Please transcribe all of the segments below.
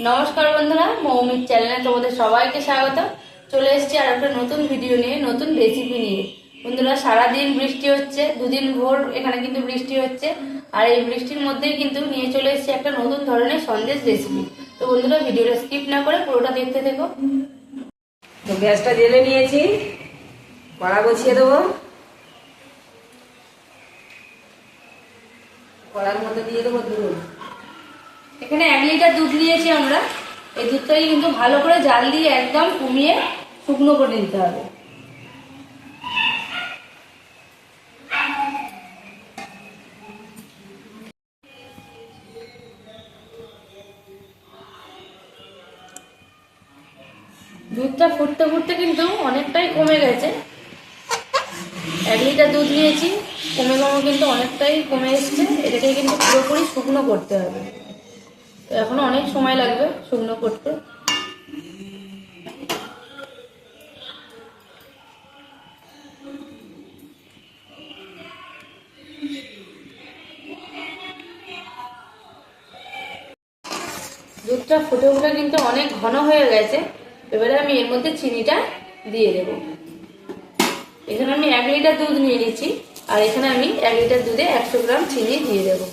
নমস্কার বন্ধুরা মৌমির চ্যানেলে তোমাদের সবাইকে স্বাগত। চলে এসেছি আর একটা নতুন ভিডিও নিয়ে, নতুন রেসিপি নিয়ে। বন্ধুরা, সারাদিন বৃষ্টি হচ্ছে, দুদিন ভোর এখানে কিন্তু বৃষ্টি হচ্ছে। আর এই বৃষ্টির মধ্যেই কিন্তু নিয়ে চলে এসেছি একটা নতুন ধরনের সন্দেশ রেসিপি তো বন্ধুরা, ভিডিওটা স্কিপ না করে পুরোটা দেখতে দেখো তো গ্যাসটা জেলে নিয়েছি, কড়া বসিয়ে দেবো। কড়ার মধ্যে দিয়ে দেবো দুধ। এখানে এক লিটার দুধ নিয়েছি আমরা। এই দুধটাকে কিন্তু ভালো করে জাল দিয়ে একদম কমিয়ে শুকনো করে দিতে হবে। দুধটা ফুটতে ফুটতে কিন্তু অনেকটাই কমে গেছে। এক লিটার দুধ নিয়েছি, কমে কমে কিন্তু অনেকটাই কমে এসছে। এটাকে কিন্তু পুরোপুরি শুকনো করতে হবে। এখনও অনেক সময় লাগবে শুকনো করতে। দুধটা ফুটে ফুটে কিন্তু অনেক ঘন হয়ে গেছে। এবারে আমি এর মধ্যে চিনিটা দিয়ে দেব। এখানে আমি এক লিটার দুধ নিয়ে নিচ্ছি, আর এখানে আমি এক লিটার দুধে একশো গ্রাম চিনি দিয়ে দেবো।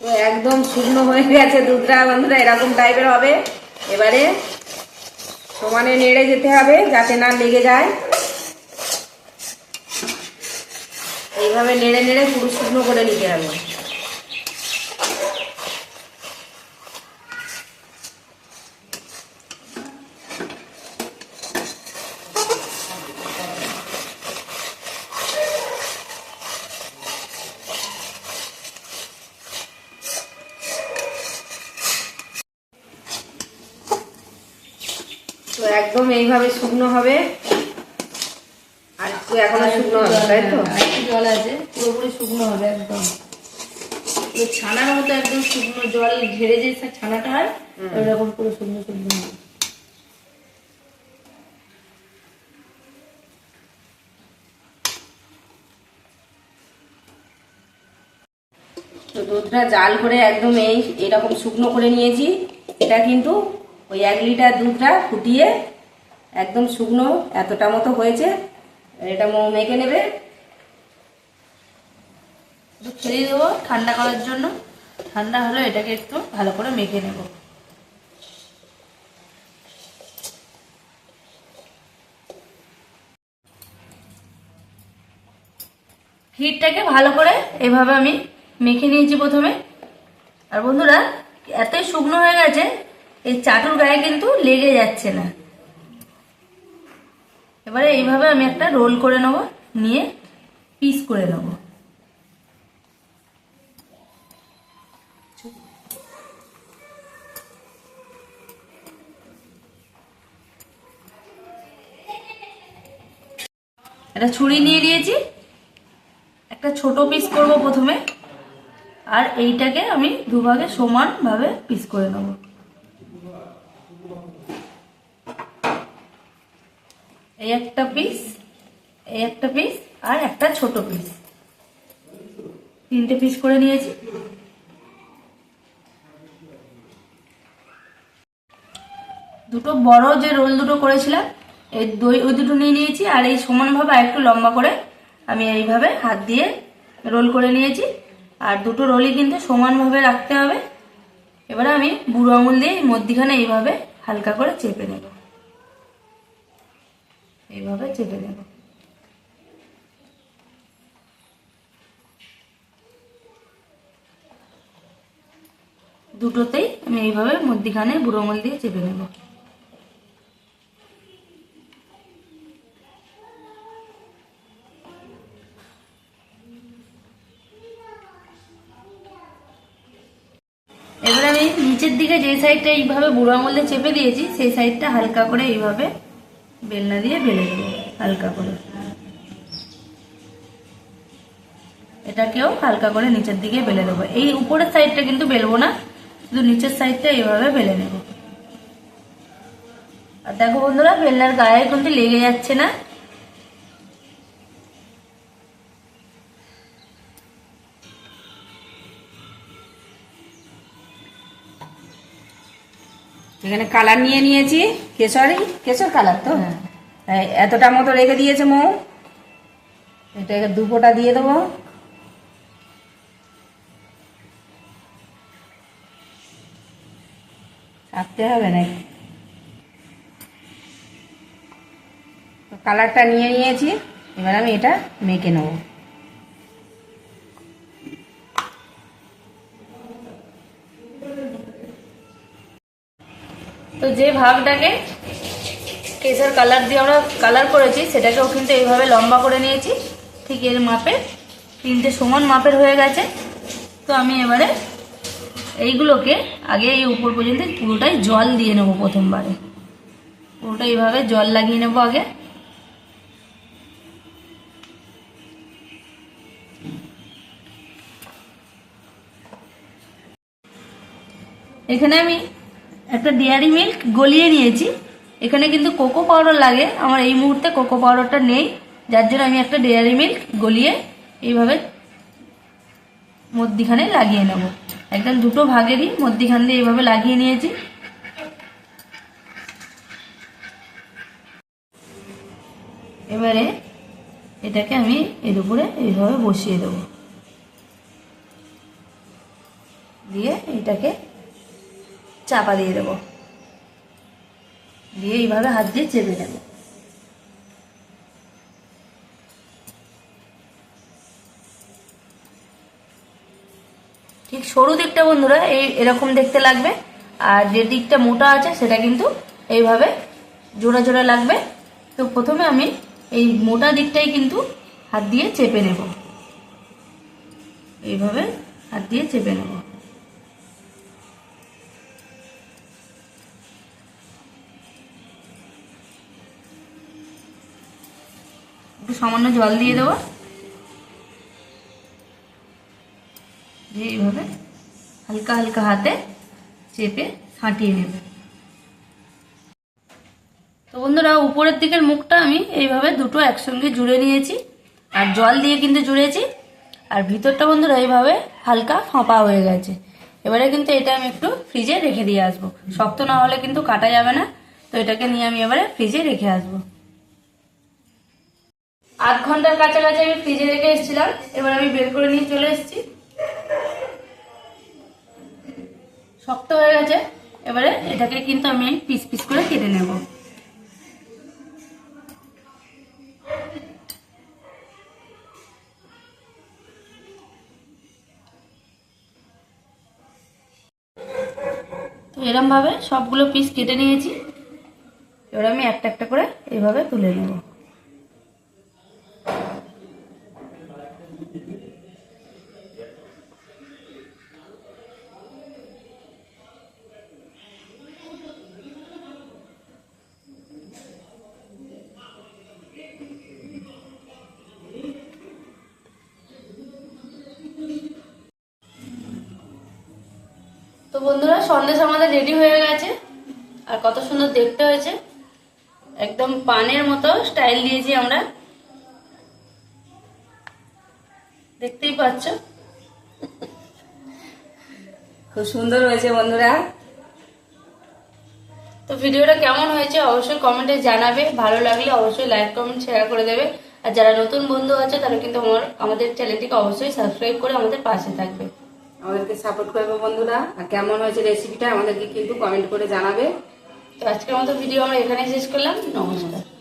তো একদম শুকনো হয়ে গেছে দুধটা বন্ধুরা, এরকম টাইপের হবে। এবারে সমানে নেড়ে যেতে হবে যাতে না লেগে যায়। এইভাবে নেড়ে নেড়ে পুরো শুকনো করে নিতে হবে। তো একদম এইভাবে শুকনো হবে। আর একটু এখনও শুকনো হবে তাই তো? জল আছে পুরোপুরি শুকনো হবে একদম। ছানার মতো একদম শুকনো জল ঝেড়ে যে ছানাটা হয় ওরকম পুরো শুকনো শুকনো হবে। তো দুধটা জাল করে একদম এই এরকম শুকনো করে নিয়েছি। এটা কিন্তু ওই এক লিটার দুধটা ফুটিয়ে একদম শুকনো এতটা মতো হয়েছে। এটা মৌ মেখে নেবে। ছেড়ে দেবো ঠান্ডা করার জন্য। ঠান্ডা হলে এটাকে একটু ভালো করে মেখে নেব। ক্ষীরটাকে ভালো করে এভাবে আমি মেখে নিয়েছি প্রথমে। আর বন্ধুরা, এতই শুকনো হয়ে গেছে এই চাটুর গায়ে কিন্তু লেগে যাচ্ছে না। এবারে এইভাবে আমি একটা রোল করে নেব, নিয়ে পিস করে নেব। একটা ছুরি নিয়ে নিয়েছি। একটা ছোট পিস করব প্রথমে। আর এইটাকে আমি দুভাগে সমানভাবে পিস করে নেব। এই একটা পিস এই একটা পিস আর একটা ছোট পিস তিনটে পিস করে নিয়েছি। দুটো বড় যে রোল দুটো করেছিলাম, এই দই, ওই দুটো নিয়ে নিয়েছি, আর এই সমানভাবে একটু লম্বা করে আমি এইভাবে হাত দিয়ে রোল করে নিয়েছি। আর দুটো রোলই কিন্তু সমানভাবে রাখতে হবে। এবারে আমি বুড়ো আঙুল দিয়ে মধ্যিখানে এইভাবে হালকা করে চেপে নেব। এইভাবে চেপে নেব। দুটোতেই আমি এইভাবে মধ্যিখানে বুড়ো আঙুল দিয়ে চেপে নেব। এবার আমি নিচের দিকে যে সাইডটা এইভাবে বুড়ো আঙুল চেপে দিয়েছি, সেই সাইডটা হালকা করে এইভাবে বেলনা দিয়ে বেলে দেবো হালকা করে। এটা এটাকেও হালকা করে নিচের দিকে বেলে দেবো। এই উপরের সাইডটা কিন্তু বেলবো না, শুধু নিচের সাইডটা এইভাবে বেলে নেব। আর দেখো বন্ধুরা, বেলনার গায়ে কিন্তু লেগে যাচ্ছে না। এখানে কালার নিয়ে নিয়েছি। কেশরি? কেশর কালার তো? হ্যাঁ। এতটা মতো রেখে দিয়েছে মৌ। এটাকে দু ফোঁটা দিয়ে দেবো। চাপতে হবে না কালারটা নিয়ে নিয়েছি। এবার আমি এটা মেখে নেব। যে ভাগটাকে কেসের কালার দিয়ে আমরা কালার করেছি, সেটাকেও কিন্তু এইভাবে লম্বা করে নিয়েছি। ঠিক এর মাপে তিনটে সমান মাপের হয়ে গেছে। তো আমি এবারে এইগুলোকে আগে এই উপর পর্যন্ত পুরোটাই জল দিয়ে নেব প্রথমবারে। পুরোটা এইভাবে জল লাগিয়ে নেব আগে। এখানে আমি একটা ডেয়ারি মিল্ক গলিয়ে নিয়েছি। এখানে কিন্তু কোকো পাউডার লাগে। আমার এই মুহূর্তে কোকো পাউডারটা নেই। যার জন্য আমি একটা ডেয়ারি মিল্ক গলিয়ে এইভাবে মধ্যিখানে লাগিয়ে নেব। একদম দুটো ভাগেরই মধ্যিখান দিয়ে এইভাবে লাগিয়ে নিয়েছি। এবারে এটাকে আমি এর উপরে এইভাবে বসিয়ে দেবো। দিয়ে এটাকে চাপা দিয়ে দেবো। দিয়ে এইভাবে হাত দিয়ে চেপে দেব ঠিক সরু দিকটা বন্ধুরা এই এরকম দেখতে লাগবে, আর যে দিকটা মোটা আছে সেটা কিন্তু এইভাবে জোড়া জোড়া লাগবে। তো প্রথমে আমি এই মোটা দিকটাই কিন্তু হাত দিয়ে চেপে নেব। এইভাবে হাত দিয়ে চেপে নেব। একটু সামান্য জল দিয়ে দেবো। দিয়ে এইভাবে হালকা হালকা হাতে চেপে ছাঁটিয়ে নেবে। তো বন্ধুরা, উপরের দিকের মুখটা আমি এইভাবে দুটো একসঙ্গে জুড়ে নিয়েছি। আর জল দিয়ে কিন্তু জুড়েছি। আর ভিতরটা বন্ধুরা এইভাবে হালকা ফাঁপা হয়ে গেছে। এবারে কিন্তু এটা আমি একটু ফ্রিজে রেখে দিয়ে আসব। শক্ত না হলে কিন্তু কাটা যাবে না। তো এটাকে নিয়ে আমি এবারে ফ্রিজে রেখে আসব। আধ ঘণ্টার কাছাকাছি আমি ফ্রিজে রেখে এসেছিলাম। এবার আমি বের করে নিয়ে চলে এসেছি। শক্ত হয়ে গেছে। এবারে এটাকে কিন্তু আমি পিস পিস করে কেটে নেব। তো এরম ভাবে সবগুলো পিস কেটে নিয়েছি। এবার আমি একটা একটা করে এইভাবে তুলে নেব। তো বন্ধুরা সন্দেশ আমাদের রেডি হয়ে গেছে। আর কত সুন্দর দেখতে হয়েছে। একদম পানের মতো স্টাইল দিয়েছি আমরা। দেখতেই পাচ্ছ। খুব সুন্দর হয়েছে বন্ধুরা। তো ভিডিওটা কেমন হয়েছে অবশ্যই কমেন্টে জানাবে। ভালো লাগলে অবশ্যই লাইক কমেন্ট শেয়ার করে দেবে। আর যারা নতুন বন্ধু আছে তারা কিন্তু আমার আমাদের চ্যানেলটিকে অবশ্যই সাবস্ক্রাইব করে আমাদের পাশে থাকবে। আমাদেরকে সাপোর্ট করবে বন্ধুরা। আর কেমন হয়েছে রেসিপিটা আমাদেরকে কিন্তু কমেন্ট করে জানাবে। তো আজকের মতো ভিডিও আমরা এখানে শেষ করলাম। নমস্কার।